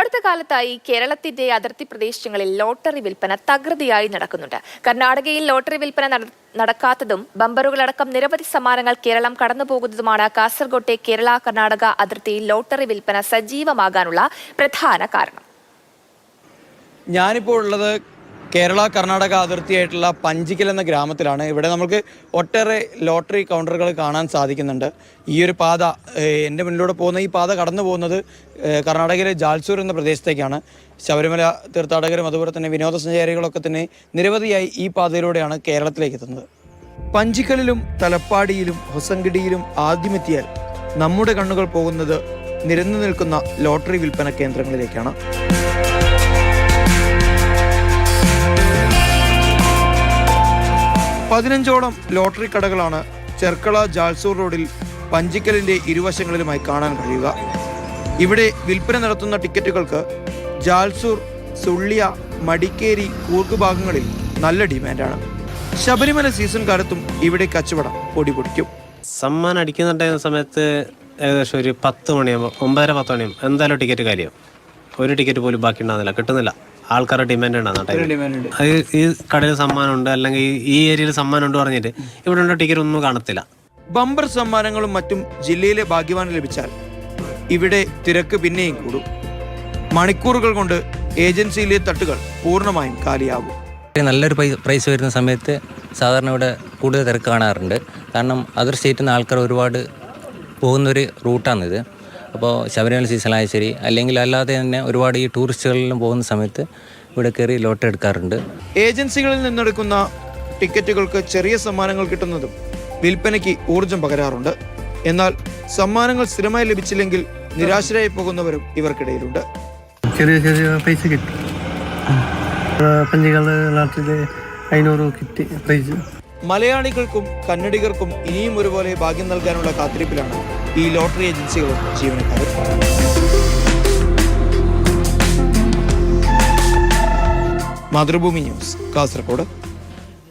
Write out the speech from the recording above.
അടുത്ത കാലത്തായി കേരളത്തിന്റെ അതിർത്തി പ്രദേശങ്ങളിൽ ലോട്ടറി വിൽപ്പന തകൃതിയായി നടക്കുന്നുണ്ട്. കർണാടകയിൽ ലോട്ടറി വിൽപ്പന നട- നടക്കാത്തതും ബമ്പറുകളടക്കം നിരവധി സമ്മാനങ്ങൾ കേരളം കടന്നുപോകുന്നതുമാണ് കാസർഗോട്ടെ കേരള കർണാടക അതിർത്തിയിൽ ലോട്ടറി വിൽപ്പന സജീവമാകാനുള്ള പ്രധാന കാരണം. ഞാനിപ്പോൾ ഉള്ളത് കേരള കർണാടക അതിർത്തിയായിട്ടുള്ള പഞ്ചിക്കൽ എന്ന ഗ്രാമത്തിലാണ് ഇവിടെ നമുക്ക് ഒട്ടേറെ ലോട്ടറി കൗണ്ടറുകൾ കാണാൻ സാധിക്കുന്നുണ്ട്. ഈ ഒരു പാത എന്റെ മുന്നിലൂടെ പോകുന്ന ഈ പാത കടന്നു പോകുന്നത് കർണാടകയിലെ ജാൽസൂർ എന്ന പ്രദേശത്തേക്കാണ്. ശബരിമല തീർത്ഥാടകരും അതുപോലെ തന്നെ വിനോദസഞ്ചാരികളൊക്കെ തന്നെ നിരവധിയായി ഈ പാതയിലൂടെയാണ് കേരളത്തിലേക്ക് എത്തുന്നത്. പഞ്ചിക്കലിലും തലപ്പാടിയിലും ഹൊസങ്കിടിയിലും ആദ്യമെത്തിയാൽ നമ്മുടെ കണ്ണുകൾ പോകുന്നത് നിരന്നു നിൽക്കുന്ന ലോട്ടറി വിൽപ്പന കേന്ദ്രങ്ങളിലേക്കാണ്. പതിനഞ്ചോളം ലോട്ടറി കടകളാണ് ചെർക്കള ജാൽസൂർ റോഡിൽ പഞ്ചിക്കലിന്റെ ഇരുവശങ്ങളിലുമായി കാണാൻ കഴിയുക. ഇവിടെ വിൽപ്പന നടത്തുന്ന ടിക്കറ്റുകൾക്ക് ജാൽസൂർ സുള്ളിയ മടിക്കേരി കൂർഗ് ഭാഗങ്ങളിൽ നല്ല ഡിമാൻഡാണ്. ശബരിമല സീസൺ കാലത്തും ഇവിടെ കച്ചവടം പൊടിപൊടിക്കും. സമ്മാനം അടിക്കുന്ന ടൈം സമയത്ത് ഏകദേശം ഒരു പത്ത് മണിയാകുമ്പോൾ ഒമ്പതര പത്ത് മണിയാകുമ്പോൾ എന്തായാലും ടിക്കറ്റ് കാര്യം ഒരു ടിക്കറ്റ് പോലും ബാക്കി ഉണ്ടാകുന്നില്ല കിട്ടുന്നില്ല. ആൾക്കാരുടെ ഡിമാൻഡ് ഉണ്ടാകുന്ന അത് ഈ കടയിൽ സമ്മാനം ഉണ്ട് അല്ലെങ്കിൽ ഈ ഏരിയയിൽ സമ്മാനം ഉണ്ട് പറഞ്ഞിട്ട് ഇവിടെ ഉണ്ടോ ടിക്കറ്റ് ഒന്നും കാണത്തില്ല. ബമ്പർ സമ്മാനങ്ങളും മറ്റും ജില്ലയിലെ ഭാഗ്യവാന് ലഭിച്ചാൽ ഇവിടെ തിരക്ക് പിന്നെയും കൂടും. മണിക്കൂറുകൾ കൊണ്ട് ഏജൻസിയിലെ തട്ടുകൾ പൂർണമായും കാലിയാകും. നല്ലൊരു പ്രൈസ് വരുന്ന സമയത്ത് സാധാരണ ഇവിടെ കൂടുതൽ തിരക്ക് കാണാറുണ്ട്. കാരണം അതർ സ്റ്റേറ്റിൽ നിന്ന് ആൾക്കാർ ഒരുപാട് പോകുന്നൊരു റൂട്ടാണിത് അപ്പോൾ ശബരിമല സീസണായ ശരി. അല്ലെങ്കിൽ അല്ലാതെ തന്നെ ഒരുപാട് ഈ ടൂറിസ്റ്റുകളിലും പോകുന്ന സമയത്ത് ഇവിടെ കയറി ലോട്ടറി എടുക്കാറുണ്ട്. ഏജൻസികളിൽ നിന്നെടുക്കുന്ന ടിക്കറ്റുകൾക്ക് ചെറിയ സമ്മാനങ്ങൾ കിട്ടുന്നതും വിൽപ്പനയ്ക്ക് ഊർജം പകരാറുണ്ട്. എന്നാൽ സമ്മാനങ്ങൾ സ്ഥിരമായി ലഭിച്ചില്ലെങ്കിൽ നിരാശരായി പോകുന്നവരും ഇവർക്കിടയിലുണ്ട്. ചെറിയ ചെറിയ പൈസ കിട്ടി. പഞ്ചികൾ നാട്ടിൽ അഞ്ഞൂറ് കിട്ടി. പ്രൈസ് മലയാളികൾക്കും കന്നഡികർക്കും ഇനിയും ഒരുപോലെ ഭാഗ്യം നൽകാനുള്ള കാത്തിരിപ്പിലാണ് ഈ ലോട്ടറി ഏജൻസികളും ജീവനക്കാരും. മാതൃഭൂമി ന്യൂസ് കാസർഗോഡ്.